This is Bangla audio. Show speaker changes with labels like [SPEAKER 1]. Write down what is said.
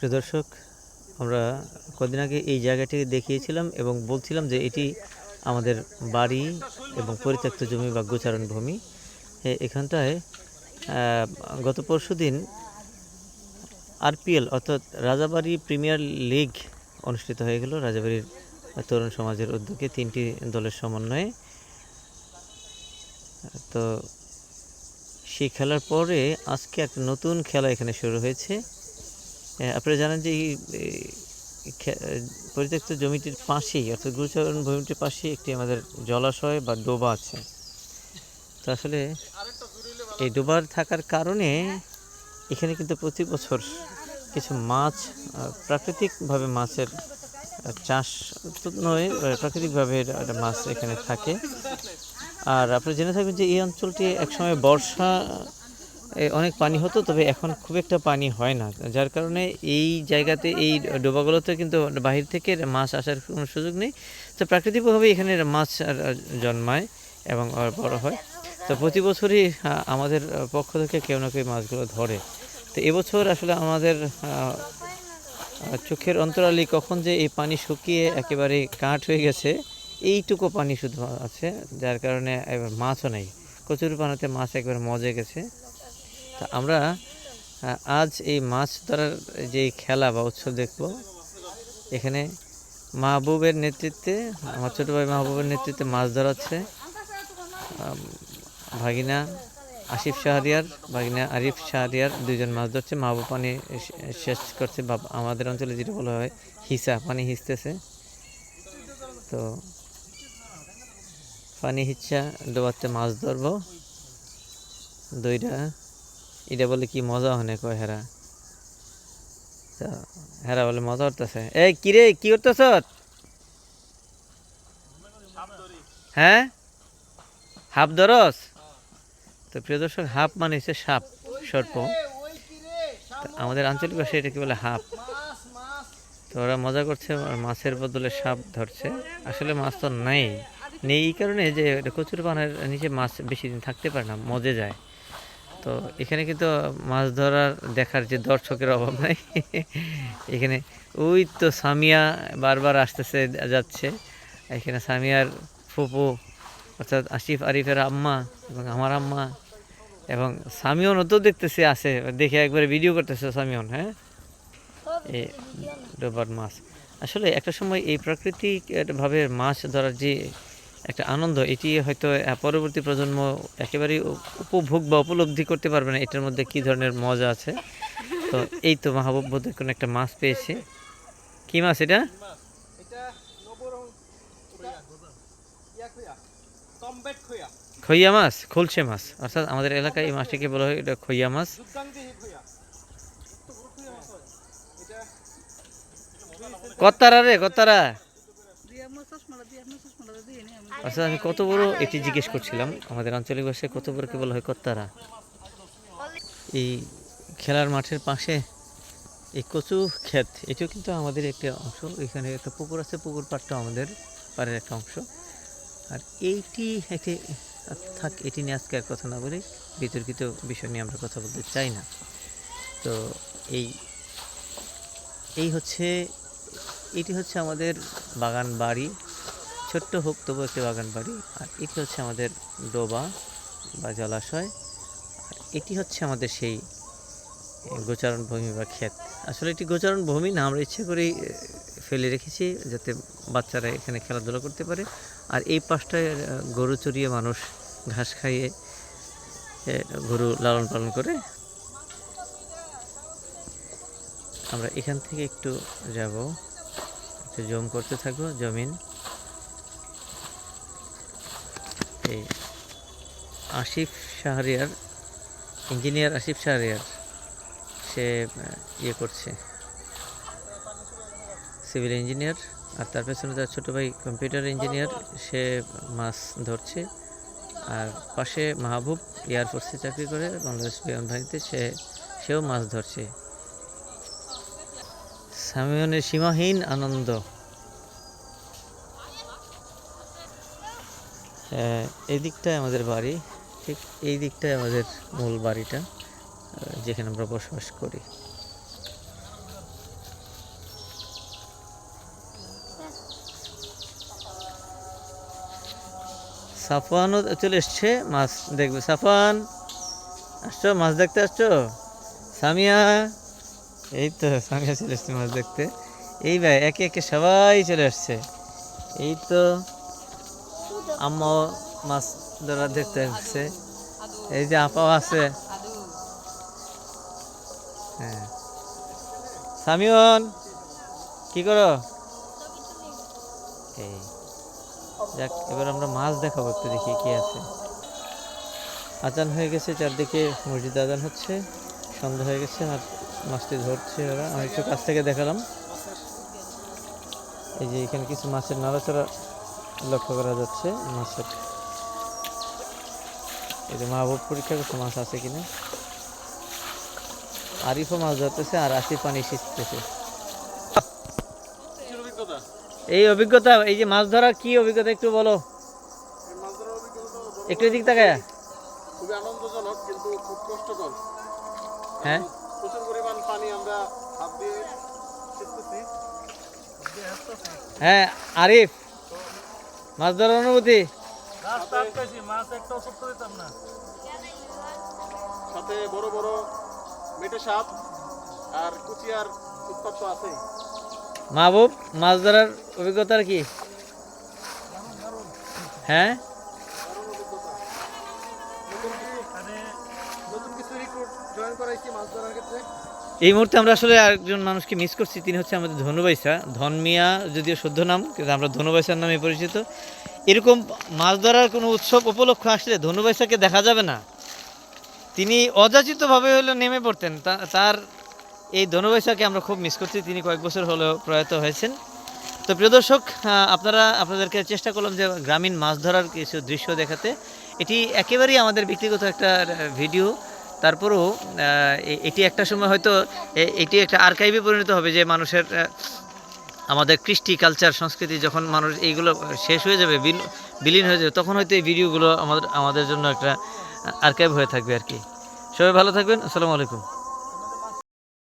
[SPEAKER 1] প্রিয় দর্শক, আমরা কদিন আগে এই জায়গাটি দেখিয়েছিলাম এবং বলছিলাম যে এটি আমাদের বাড়ি এবং পরিত্যক্ত জমি বা গোচারণ ভূমি। এখানটায় গত পরশু দিন আরপিএল অর্থাৎ রাজাবাড়ি প্রিমিয়ার লিগ অনুষ্ঠিত হয়ে গেল। রাজাবাড়ির তরুণ সমাজের উদ্যোগে তিনটি দলের সমন্বয়ে। তো সেই খেলার পরে আজকে একটা নতুন খেলা এখানে শুরু হয়েছে। আপনারা জানেন যে এই পরিত্যক্ত জমিটির পাশেই, অর্থাৎ গুরুচরণ ভূমিটির পাশেই একটি আমাদের জলাশয় বা ডোবা আছে। তো আসলে এই ডোবার থাকার কারণে এখানে কিন্তু প্রতি বছর কিছু মাছ প্রাকৃতিকভাবে মাছের চাষ তো নয় প্রাকৃতিকভাবে মাছ এখানে থাকে। আর আপনি জেনে থাকবেন যে এই অঞ্চলটি একসময় বর্ষা অনেক পানি হতো, তবে এখন খুব একটা পানি হয় না। যার কারণে এই জায়গাতে, এই ডোবাগুলোতে কিন্তু বাহির থেকে মাছ আসার কোনো সুযোগ নেই। তো প্রাকৃতিকভাবে এখানে মাছ জন্মায় এবং বড় হয়। তো প্রতি বছরই আমাদের পক্ষ থেকে কেউ না কেউ মাছগুলো ধরে। তো এবছর আসলে আমাদের চোখের অন্তরালি কখন যে এই পানি শুকিয়ে একেবারে কাঠ হয়ে গেছে, এইটুকু পানি শুধু আছে, যার কারণে এবার মাছও নেই। কচুর পানাতে মাছ একবারে মজে গেছে। তা আমরা আজ এই মাছ ধরার যে খেলা বা উৎসব দেখব, এখানে মাহবুবের নেতৃত্বে, আমার ছোটো ভাই মাহবুবের নেতৃত্বে মাছ ধরাচ্ছে ভাগিনা আসিফ শাহরিয়ার, ভাগিনা আরিফ শাহরিয়ার দুইজন মাছ ধরছে, মাহবুব পানি শেষ করছে বা আমাদের অঞ্চলে যেটা বলা হয়, হিসা, পানি হিসতেছে। তো পানি হিচ্ছা ডোবাতে মাছ ধরবো, দুইটা এটা বলে কি মজা হনে কয় হেরা। হেরা বলে মজা করতেছে এই কিরে কি করতেছ? হ্যাঁ? হাফ ধরস তো প্রিয় দর্শক, হাফ মানে হচ্ছে সাপ, সর্প। আমাদের আঞ্চলিক ভাষায় এটাকে বলে হাফ। তো ওরা মজা করছে, আর মাছের বদলে সাপ ধরছে। আসলে মাছ তো নেই। নেই এই কারণে যে কচুর পানের নিচে মাছ বেশি দিন থাকতে পারে না, মজে যায়। তো এখানে কিন্তু মাছ ধরার দেখার যে দর্শকের অভাব নাই। এখানে ওই তো সামিয়া বারবার আসতেছে, যাচ্ছে। এখানে সামিয়ার ফুপু, অর্থাৎ আসিফ, আরিফের আম্মা এবং আমার আম্মা এবং সামিয়ন তো দেখতেছে আছে। দেখে একবারে ভিডিও করতেছে সামিয়ন হ্যাঁ? এই ডোবার মাছ। আসলে একটা সময় এই প্রাকৃতিক একটা মাছ ধরার যে একটা আনন্দ, এটি হয়তো পরবর্তী প্রজন্ম একেবারেই উপভোগ বা উপলব্ধি করতে পারবে না। এটার মধ্যে কী ধরনের মজা আছে? তো এই তো মাহবুব কোনো একটা মাছ পেয়েছে। কি মাছ এটা?
[SPEAKER 2] ইয়া
[SPEAKER 1] খইয়া মাছ খুলছে মাছ। অর্থাৎ আমাদের এলাকায় এই মাছটিকে বলা হয় এটা খইয়া মাছ। কত্তারা রে, কত্তারা। অর্থাৎ আমি কত বড় এটি জিজ্ঞেস করছিলাম? আমাদের আঞ্চলিক ভাষায় কত বড় কি বলা হয় কত্তারা? এই খেলার মাঠের পাশে এই কচু ক্ষেত, এটিও কিন্তু আমাদের একটি অংশ। এখানে একটা পুকুর আছে, পুকুর পাড়টাও আমাদের পাড়ের একটা অংশ। আর এইটি একটি, থাক, এটি নিয়ে আজকে আর কথা না বলি, বিতর্কিত বিষয় নিয়ে আমরা কথা বলতে চাই না। তো এই এই হচ্ছে এটি হচ্ছে আমাদের বাগান বাড়ি। ছোট্ট হোক তবু একটি বাগান বাড়ি। আর এটি হচ্ছে আমাদের ডোবা বা জলাশয়। আর এটি হচ্ছে আমাদের সেই গোচারণ ভূমি বা ক্ষেত। আসলে এটি গোচারণ ভূমি না, আমরা ইচ্ছে করেই ফেলে রেখেছি যাতে বাচ্চারা এখানে খেলাধুলা করতে পারে। আর এই পাশটায় গরু চড়িয়ে মানুষ ঘাস খাইয়ে গরু লালন পালন করে। আমরা এখান থেকে একটু যাব। একটু জম করতে থাকব জমিন। এই আসিফ শাহরিয়ার, ইঞ্জিনিয়ার আসিফ শাহরিয়ার, সে ইয়ে করছে। সিভিল ইঞ্জিনিয়ার, আর তার পেছনে তার ছোটো ভাই কম্পিউটার ইঞ্জিনিয়ার, সে মাছ ধরছে। আর পাশে মাহবুব এয়ারফোর্সে চাকরি করে, বাংলাদেশ বিমান সে, সেও মাছ ধরছে। সামিউনের সীমাহীন আনন্দ। হ্যাঁ, এই দিকটায় আমাদের বাড়ি, ঠিক এই দিকটায় আমাদের মূল বাড়িটা যেখানে আমরা বসবাস করি। সাফানও চলে এসছে, মাছ দেখবে। সাফান আসছো? মাছ দেখতে আসছো? সামিয়া? এই তো সামিয়া চলে এসছে মাছ দেখতে। এই ভাই, একে একে সবাই চলে আসছে। এই তো আম্মাও মাছ ধরা দেখতে আসছে। এই যে আপাও আছে। হ্যাঁ। সামিয়ন কি করো? এই, যাক, এবার আমরা মাছ দেখাবো, একটু দেখি কি আছে। আজান হয়ে গেছে, চারদিকে মসজিদ আজান হচ্ছে। সন্ধ্যা হয়ে গেছে, আর মাছটি ধরছে ওরা আমি একটু কাছ থেকে দেখালাম। এই যে এখানে কিছু মাছের নাড়াচড়া লক্ষ্য করা যাচ্ছে মাছের। এই যে মা বাবু পরীক্ষা করছে মাছ আছে কিনা আরিফও মাছ ধরতেছে আর আসিফ পানি শিখতেছে
[SPEAKER 2] অভিজ্ঞতা
[SPEAKER 1] এই অভিজ্ঞতা এই যে মাছ ধরার কি অভিজ্ঞতা একটু বলো। একটু এদিক তাকায়।
[SPEAKER 2] খুবই আনন্দজনক কিন্তু খুব কষ্টকর।
[SPEAKER 1] হ্যাঁ?
[SPEAKER 2] প্রচুর পরিমাণ পানি আমরা হাত দিয়ে ছিটতেছি।
[SPEAKER 1] হ্যাঁ আরিফ মাছ ধরার অনুভূতি?
[SPEAKER 2] সাথে বড় বড় মেটে সাপ আর কুচিয়ার উৎপাত তো আছেই।
[SPEAKER 1] মাহবুব মাছ ধরার অভিজ্ঞতার কি? হ্যাঁ? এই মুহূর্তে আমরা আসলে একজন মানুষকে মিস করছি, তিনি হচ্ছে আমাদের ধনুবাইসা ধনমিয়া যদিও শুদ্ধ নাম, কিন্তু আমরা ধনুবাইসার নামে পরিচিত। এরকম মাছ ধরার কোনো উৎসব উপলক্ষ আসলে ধনুবাইসাকে দেখা যাবে না। তিনি অযাচিতভাবে হলেও নেমে পড়তেন। তার এই ধনুবাইসাকে আমরা খুব মিস করছি। তিনি কয়েক বছর হলেও প্রয়াত হয়েছেন। তো প্রিয় দর্শক আপনারা, আপনাদেরকে চেষ্টা করলাম যে গ্রামীণ মাছ ধরার কিছু দৃশ্য দেখাতে। এটি একেবারেই আমাদের ব্যক্তিগত একটা ভিডিও তারপরেও এটি একটা সময় হয়তো এটি একটা আর্কাইভে পরিণত হবে যে মানুষের আমাদের কৃষ্টি কালচার সংস্কৃতি যখন মানুষ এইগুলো শেষ হয়ে যাবে, বিল- বিলীন হয়ে যাবে, তখন হয়তো এই ভিডিওগুলো আমাদের আমাদের জন্য একটা আর্কাইভ হয়ে থাকবে আর কি। সবাই ভালো থাকবেন, আসসালামু আলাইকুম।